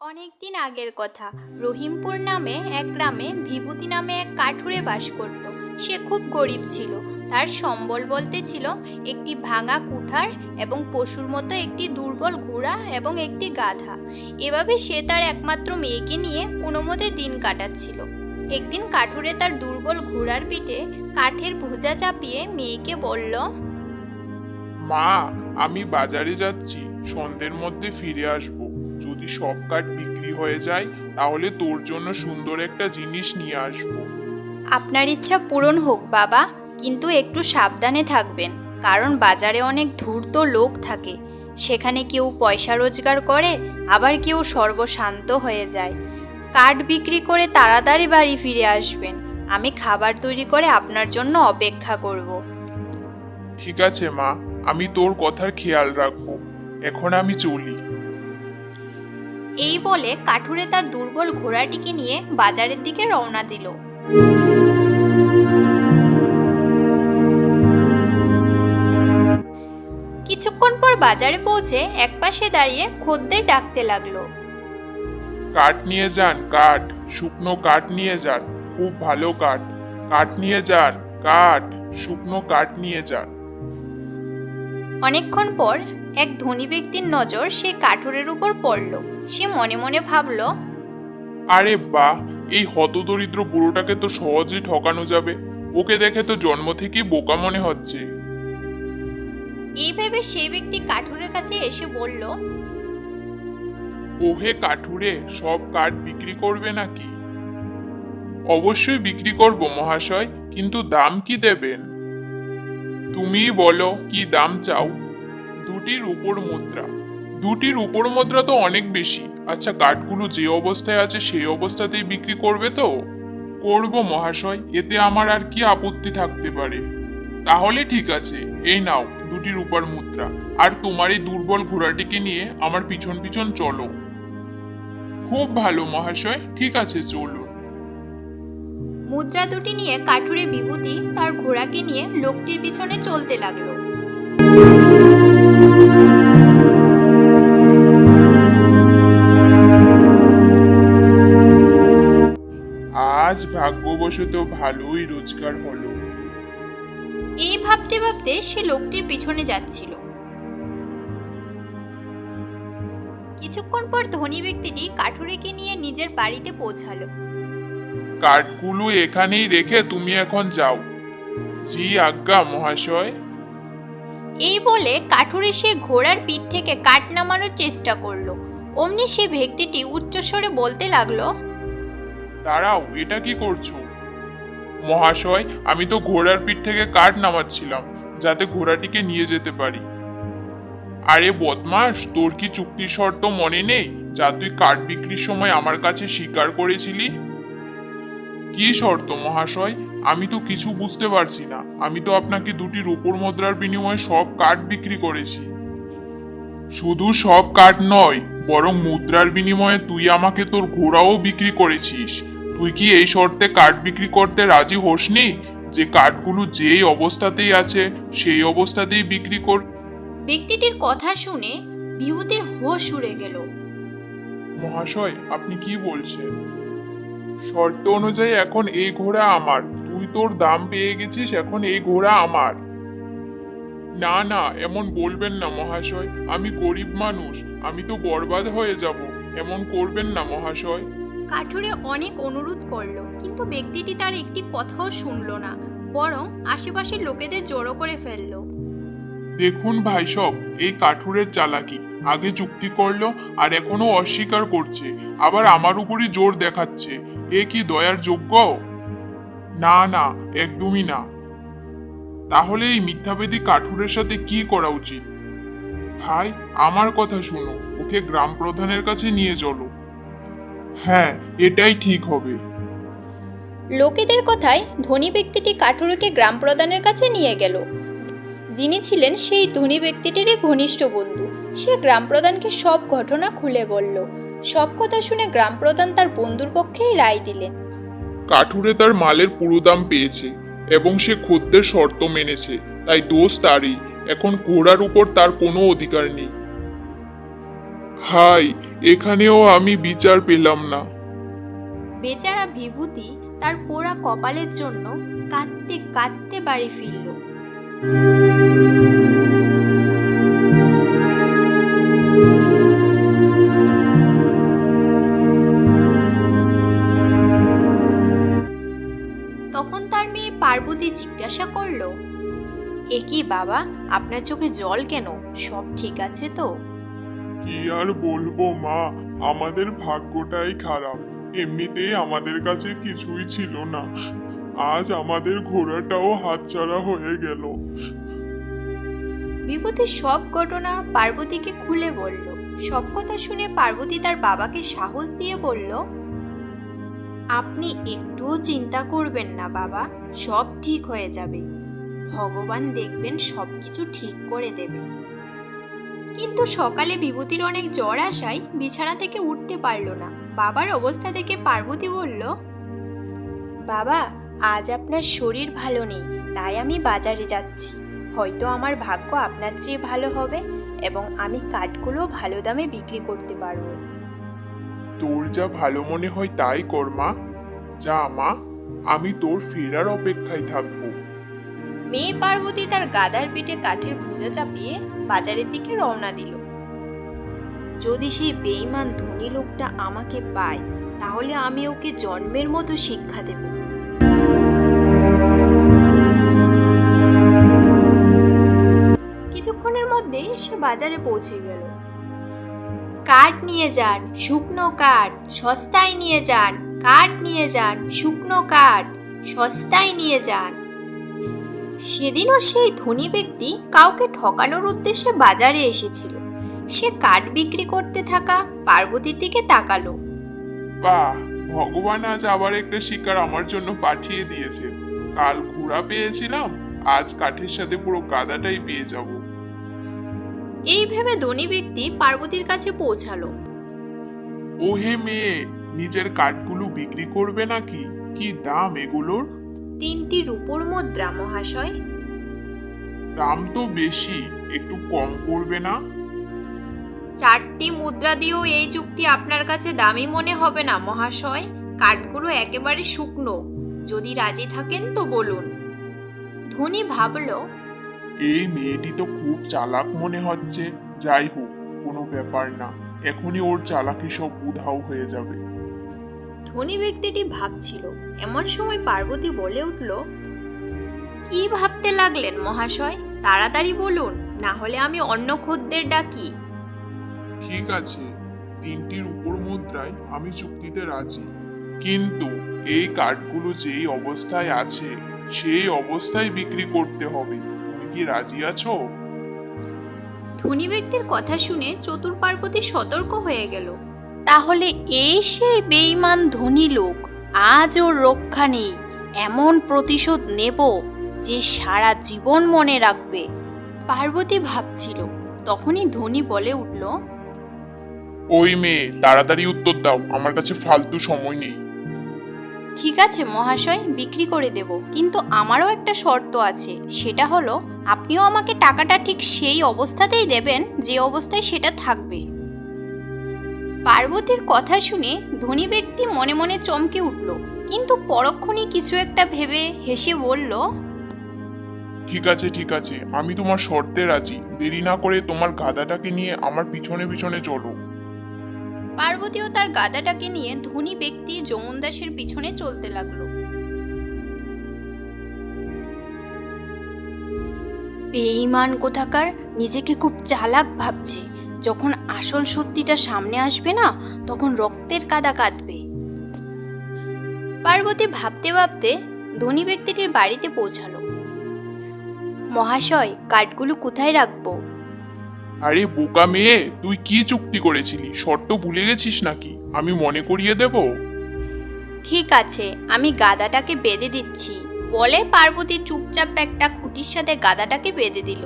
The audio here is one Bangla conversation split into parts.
অনেক দিন আগের কথা। রহিমপুর নামে এক গ্রামে বিভূতি নামে এক কাঠুরে বাস করত। সে খুব গরিব ছিল। তার সম্বল বলতে ছিল একটি ভাঙা কুঠার এবং পশুর মতো একটি দুর্বল ঘোড়া এবং একটি গাধা। এভাবে সে তার একমাত্র মেয়েকে নিয়ে কোনো মতে দিন কাটাচ্ছিল। একদিন কাঠুরে তার দুর্বল ঘোড়ার পিঠে কাঠের ভোজা চাপিয়ে মেয়েকে বলল, মা আমি বাজারে যাচ্ছি সন্ধ্যের মধ্যে ফিরে আসব। যদি সব কাঠ বিক্রি হয়ে যায় তাহলে তোর জন্য সুন্দর একটা জিনিস নিয়ে আসব। আপনার ইচ্ছা পূরণ হোক বাবা কিন্তু একটু সাবধানে থাকবেন কারণ বাজারে অনেক ধূর্ত লোক থাকে। সেখানে কেউ পয়সা রোজগার করে আবার কেউ সর্বশান্ত হয়ে যায়। কাঠ বিক্রি করে তাড়াতাড়ি বাড়ি ফিরে আসবেন। আমি খাবার তৈরি করে আপনার জন্য অপেক্ষা করব। ঠিক আছে মা। আমি তোর কথার খেয়াল রাখব। এখন আমি চলি। এই বলে কাঠুরে তার দুর্বল ঘোড়াটিকে নিয়ে বাজারের দিকে রওনা দিল। কিছুক্ষণ পর বাজারে পৌঁছে একপাশে দাঁড়িয়ে খদ্দের ডাকতে লাগল। কাঠ নিয়ে যান কাঠ শুকনো কাঠ নিয়ে যান খুব ভালো কাঠ। কাঠ নিয়ে যান কাঠ শুকনো কাঠ নিয়ে যান। অনেকক্ষণ পর এক ধনী ব্যক্তির নজর সে কাঠুরের উপর পড়ল। সে মনে মনে ভাবল আরে বাহ এই হতদরিদ্র বুড়োটাকে তো সহজেই ঠকানো যাবে। ওকে দেখে তো জন্ম থেকেই বোকা মনে হচ্ছে। এই ভেবে সেই ব্যক্তি কাঠুরের কাছে এসে বলল ওহে কাঠুরে সব কাঠ বিক্রি করবে নাকি? অবশ্যই বিক্রি করব মহাশয় কিন্তু দাম কি দেবেন? তুমিই বলো, কি দাম চাও? দুটির উপর মুদ্রা। দুটির উপর মুদ্রা তো অনেক বেশি। আচ্ছা কাঠগুলো যে অবস্থায় আছে সেই অবস্থাতেই বিক্রি করবে তো? করব মহাশয়, এতে আমার আর কি আপত্তি থাকতে পারে? তাহলে ঠিক আছে, এই নাও দুটি রূপার মুদ্রা। আর তোমার এই দুর্বল ঘোড়াটিকে নিয়ে আমার পিছন পিছন চলো। খুব ভালো মহাশয়, ঠিক আছে, চলুন। মুদ্রা দুটি নিয়ে কাঠুরে বিভূতি তার ঘোড়াকে নিয়ে লোকটির পিছনে চলতে লাগল। আজ ভাগ্যবশত ভালোই রোজগার হলো। এই ভাবতে ভাবতে সে লোকটির পিছনে যাচ্ছিল। কিছুক্ষণ পর ধনী ব্যক্তিটি কাঠুরেকে নিয়ে নিজের বাড়িতে পৌঁছালো। কাঠগুলো এখানেই রেখে তুমি এখন যাও। জি আজ্ঞা মহাশয়। এই বলে কাঠুরে সে ঘোড়ার পিঠ থেকে কাঠ নামানোর চেষ্টা করল। অমনি সে ব্যক্তিটি উচ্চস্বরে বলতে লাগল দাঁড়াও এটা কি করছ? মহাশয় আমি তো ঘোড়ার পিঠ থেকে কাঠ নামাচ্ছিলাম যাতে ঘোড়াটিকে নিয়ে যেতে পারি। আরে বদমাস তোর কি চুক্তি শর্ত মনে নেই? যা তুই কাঠ বিক্রির সময় আমার কাছে স্বীকার করেছিলি? কি শর্ত মহাশয়? আমি তো কিছু বুঝতে পারছি না। আমি তো আপনাকে দুটি রূপোর মুদ্রার বিনিময়ে সব কাঠ বিক্রি করেছি। শুধু সব কাঠ নয় বরং মুদ্রার বিনিময়ে তুই আমাকে তোর ঘোড়াও বিক্রি করেছিস। তুই কি এই শর্তে কাঠ বিক্রি করতে রাজি হোসনি? যে কাঠগুলো যেই অবস্থাতেই আছে সেই অবস্থাতেই বিক্রি কর। ব্যক্তিটির কথা শুনে বিভূতির হোশ উড়ে গেল। মহাশয় আপনি কি বলছেন? শর্ত অনুযায়ী এখন এই ঘোড়া আমার। তুই তোর দাম পেয়ে গেছিস এখন এই ঘোড়া আমার। না না এমন বলবেন না মহাশয় আমি গরিব মানুষ আমি তো বরবাদ হয়ে যাব এমন করবেন না মহাশয়। কাঠুরে অনেক অনুরোধ করল কিন্তু ব্যক্তিটি তার একটি কথাও শুনলো না বরং আশেপাশের লোকেদের জড়ো করে ফেলল। দেখুন ভাই সব এই কাঠুরের চালাকি আগে চুক্তি করল আর এখনও অস্বীকার করছে আবার আমার উপরই জোর দেখাচ্ছে। এ কি দয়ার যোগ্য? না না, একদমই না। তাহলে এই মিথ্যাবেদী কাঠুরের সাথে কি করা উচিত? ভাই, আমার কথা শুনো, ওকে গ্রাম প্রধানের কাছে নিয়ে চলো। হ্যাঁ এটাই ঠিক হবে। লোকেদের কথায় ধনী ব্যক্তিটি কাঠুরেকে গ্রাম প্রধানের কাছে নিয়ে গেল। যিনি ছিলেন সেই ধনী ব্যক্তিটিরই ঘনিষ্ঠ বন্ধু। সে গ্রাম প্রধানকে সব ঘটনা খুলে বলল। সব কথা শুনে গ্রাম প্রধান তার বন্ধুর পক্ষেই রায় দিলেন। কাঠুরে তার মালের পুরো দাম পেয়েছে এবং সে খদ্দের শর্ত মেনেছে তাই দোষ তারই। এখন ঘোড়ার উপর তার কোনো অধিকার নেই। হাই এখানেও আমি বিচার পেলাম না। বেচারা বিভূতি তার পোড়া কপালের জন্য কাঁদতে কাঁদতে বাড়ি ফিরল। জিজ্ঞাসা করল এ কি বাবা আপনার চোখে জল কেন? সব ঠিক আছে তো? কি আর বলব মা আমাদের ভাগ্যটাই খারাপ। এমনিতেই আমাদের কাছে কিছুই ছিল না। আজ আমাদের ঘোড়াটাও হাতছাড়া হয়ে গেল। বিভূতির সব ঘটনা পার্বতীকে খুলে বলল। সব কথা শুনে পার্বতী তার বাবাকে সাহস দিয়ে বলল আপনি একটুও চিন্তা করবেন না বাবা, সব ঠিক হয়ে যাবে। ভগবান দেখবেন সব কিছু ঠিক করে দেবে। কিন্তু সকালে বিভূতির অনেক জ্বর আসায় বিছানা থেকে উঠতে পারল না। বাবার অবস্থা দেখে পার্বতী বলল, বাবা, আজ আপনার শরীর ভালো নেই, তাই আমি বাজারে যাচ্ছি। হয়তো আমার ভাগ্য আপনার চেয়ে ভালো হবে এবং আমি কাঠগুলো ভালো দামে বিক্রি করতে পারব। তোর যা ভালো মনে হয় তাই কর, মা। যা, মা, আমি তোর ফেরার অপেক্ষায় থাকব। মেয়ে পার্বতী তার গাদার পিঠে কাঠের ভুজা চাপিয়ে বাজারের দিকে রওনা দিল। যদি সেই বেইমান ধনী লোকটা আমাকে পায়, তাহলে আমি ওকে জন্মের মতো শিক্ষা দেব। কিছুক্ষণের মধ্যে সে বাজারে পৌঁছে গেল। কাঠ নিয়ে যান, শুকনো কাঠ। সস্তায় নিয়ে যান, কাঠ নিয়ে যান, শুকনো কাঠ। সস্তায় নিয়ে যান। সেদিনও সেই ধনী ব্যক্তি কাউকে ঠকানোর উদ্দেশ্যে বাজারে এসেছিল। সে কাঠ বিক্রি করতে থাকা পার্বতীর দিকে তাকালো। বাহ, ভগবান আজ আবার একটা শিকার আমার জন্য পাঠিয়ে দিয়েছে। কাল ঘোড়া পেয়েছিলাম, আজ কাঠের সাথে পুরো গাদাটাই পেয়ে যাব। এই ভেবে ধনী ব্যক্তি পার্বতীর কাছে পৌঁছালো। ও হে মেয়ে নিজের কাঠগুলো বিক্রি করবে নাকি? কি দাম এগুলোর? তিনটি রূপোর মুদ্রা মহাশয়। দাম তো বেশি একটু কম করবে না? চারটি মুদ্রা দিয়েও এই যুক্তি আপনার কাছে দামি মনে হবে না মহাশয়। কাঠগুলো একেবারে শুকনো। যদি রাজি থাকেন তো বলুন। ধনী ভাবলো এই মেয়েটি তো খুব চালাক মনে হচ্ছে। যাই হোক কোনো ব্যাপার না। এখনই ওর চালাকি সব উধাও হয়ে যাবে। ধনী ব্যক্তিটি ভাবছিল এমন সময় পার্বতী বলে উঠল কি ভাবতে লাগলেন মহাশয়? তাড়াতাড়ি বলুন না হলে আমি অন্য খদ্দের ডাকি। ঠিক আছে তিনটির উপর মুদ্রায় আমি চুক্তিতে রাজি। কিন্তু এই কার্ডগুলো যেই অবস্থায় আছে সেই অবস্থায় বিক্রি করতে হবে। কি রাজি আছো? ধনী ব্যক্তির কথা শুনে চতুর পার্বতী সতর্ক হয়ে গেল। তাহলে এই সেই বেইমান ধনী লোক আজ ওর রক্ষা নেই এমন প্রতিশোধ নেব যে সারা জীবন মনে রাখবে। পার্বতী ভাবছিল তখনই ধনী বলে উঠল ওই মেয়ে তাড়াতাড়ি উত্তর দাও আমার কাছে ফালতু সময় নেই। ঠিক আছে মহাশয় বিক্রি করে দেব কিন্তু আমারও একটা শর্ত আছে সেটা হলো আপনিও আমাকে টাকাটা ঠিক সেই অবস্থাতেই দেবেন যে অবস্থায় সেটা থাকবে। পার্বতীর কথা শুনে ধনী ব্যক্তি মনে মনে চমকে উঠল কিন্তু পরক্ষণই কিছু একটা ভেবে হেসে বলল ঠিক আছে ঠিক আছে আমি তোমার শর্তে রাজি। দেরি না করে তোমার গাদাটাকে নিয়ে আমার পিছনে পিছনে চলো। পার্বতীও তার গাদাটাকে নিয়ে ধনী ব্যক্তি যমুন দাসের পিছনে চলতে লাগল। বেঈমান কোথাকার নিজেকে খুব চালাক ভাবছে। যখন আসল সত্যিটা সামনে আসবে না তখন রক্তের কাদা কাঁদবে। পার্বতী ভাবতে ভাবতে ধনী ব্যক্তিটির বাড়িতে পৌঁছালো। মহাশয় কাঠগুলো কোথায় রাখব? আরে বোকা মেয়ে তুই কি চুক্তি করেছিলি? শর্ত ভুলে গেছিস নাকি? আমি মনে করিয়ে দেব? ঠিক আছে আমি গাদাটাকে বেঁধে দিচ্ছি। বলে পার্বতী চুপচাপ একটা খুঁটির সাথে গাদাটাকে বেঁধে দিল।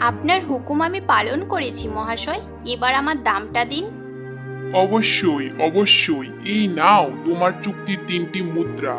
আপনার হুকুম আমি পালন করেছি মহাশয়। এবার আমার দামটা দিন। অবশ্যই অবশ্যই। এই নাও তোমার চুক্তির তিনটি মুদ্রা।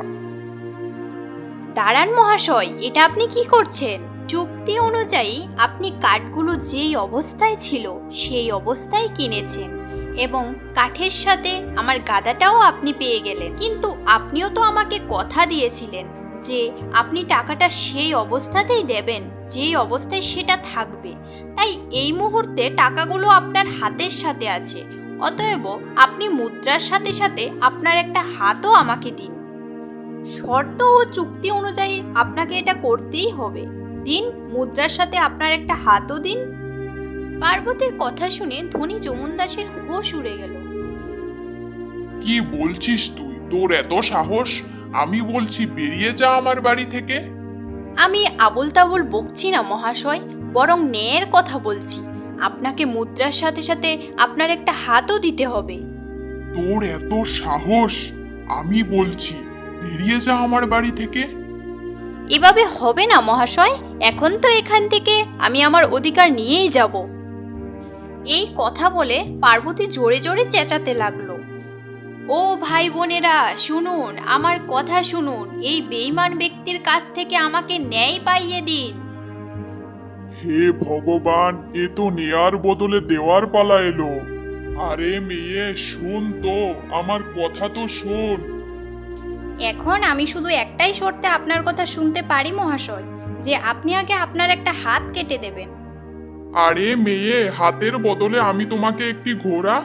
দাঁড়ান মহাশয় এটা আপনি কি করছেন? চুক্তি অনুযায়ী আপনি কাঠগুলো যেই অবস্থায় ছিল সেই অবস্থায় কিনেছেন। এবং কাঠের সাথে আমার গাদাটাও আপনি পেয়ে গেলেন। কিন্তু আপনিও তো আমাকে কথা দিয়েছিলেন যে আপনি টাকাটা সেই অবস্থাতেই দেবেন, যেই অবস্থায় সেটা থাকবে। তাই এই মুহূর্তে টাকাগুলো আপনার হাতের সাথে আছে। অতএব আপনি মুদ্রার সাথে সাথে আপনার একটা হাতও আমাকে দিন। শর্ত ও চুক্তি অনুযায়ী আপনাকে এটা করতেই হবে। দিন, মুদ্রার সাথে আপনার একটা হাতও দিন। পার্বতীর কথা শুনে ধনী যমুনদাসের হোশ উড়ে গেল। কি বলছিস তুই? তোর এত সাহস? আমি বলছি বেরিয়ে যা আমার বাড়ি থেকে। আমি আবল তাবল বকছি না মহাশয় বরং ন্যায়ের কথা বলছি। আপনাকে মুদ্রার সাথে সাথে আপনার একটা হাতও দিতে হবে। তোর এত সাহস? আমি বলছি বেরিয়ে যা আমার বাড়ি থেকে। এভাবে হবে না মহাশয়। এখন তো এখান থেকে আমি আমার অধিকার নিয়েই যাব। এই কথা বলে পার্বতী জোরে জোরে চেঁচাতে লাগল। ও ভাই বোনেরা শুনুন আমার কথা শুনুন এই বেইমান ব্যক্তির কাছ থেকে আমাকে ন্যায় পাইয়ে দিন। হে ভগবান এ তো নেয়ার বদলে দেওয়ার পালা এলো। আরে মেয়ে শুন তো আমার কথা তো শোন। এখন আমি শুধু একটাই শর্তে আপনার কথা শুনতে পারি মহাশয় যে আপনি আগে আপনার একটা হাত কেটে দেবেন। আরে মেয়ে হাতের বদলে আমি তোমাকে একটি ঘোড়া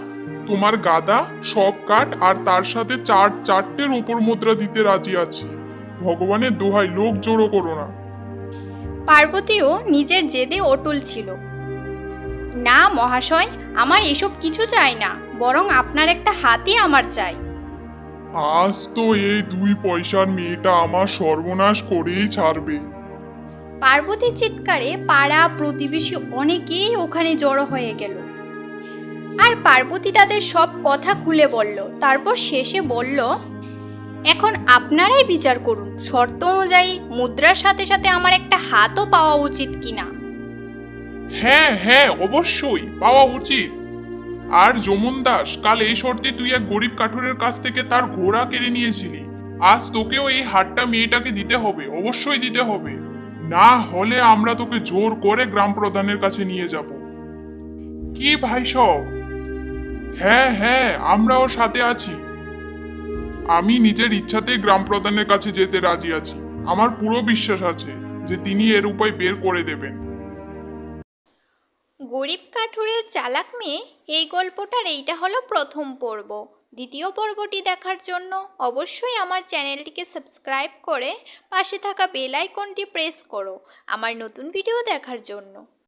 তোমার গাদা সব কাঠ আর তার সাথে চার চারটের উপর মুদ্রা দিতে রাজি আছি। ভগবানের দোহাই লোক জড়ো করো না। পার্বতীও নিজের জেদে অটল ছিল। না মহাশয় আমার এসব কিছু চাই না বরং আপনার একটা হাতই আমার চাই। আজ তো এই দুই পয়সার মেয়েটা আমার সর্বনাশ করেই ছাড়বে। পার্বতীর চিৎকারে পাড়া প্রতিবেশী অনেকেই ওখানে জড়ো হয়ে গেল। আর পার্বতী তাদের সব কথা খুলে বলল, তারপর শেষে বলল, এখন আপনারাই বিচার করুন, শর্ত অনুযায়ী মুদ্রার সাথে সাথে আমার একটা হাতও পাওয়া উচিত কিনা? হ্যাঁ হ্যাঁ অবশ্যই, পাওয়া উচিত। আর যমুন দাস, কাল এই শর্তে তুই এক গরিব কাঠুরের কাছ থেকে তার ঘোড়া কেড়ে নিয়েছিলি। আজ তোকেও এই হাটটা মেয়েটাকে দিতে হবে, অবশ্যই দিতে হবে। না হলে আমরা তোকে জোর করে গ্রাম প্রধানের কাছে নিয়ে যাব। কি ভাই সব? হ্যাঁ হ্যাঁ আমরা ওর সাথে আছি। আমি নিজের ইচ্ছাতেই গ্রাম প্রধানের কাছে যেতে রাজি আছি। আমার পুরো বিশ্বাস আছে যে তিনি এর উপায় বের করে দেবেন। গরিব কাঠুরের চালাক মেয়ে, এই গল্পটার এইটা হলো প্রথম পর্ব। দ্বিতীয় পর্বটি দেখার জন্য অবশ্যই আমার চ্যানেলটিকে সাবস্ক্রাইব করে পাশে থাকা বেল আইকনটি প্রেস করো আমার নতুন ভিডিও দেখার জন্য।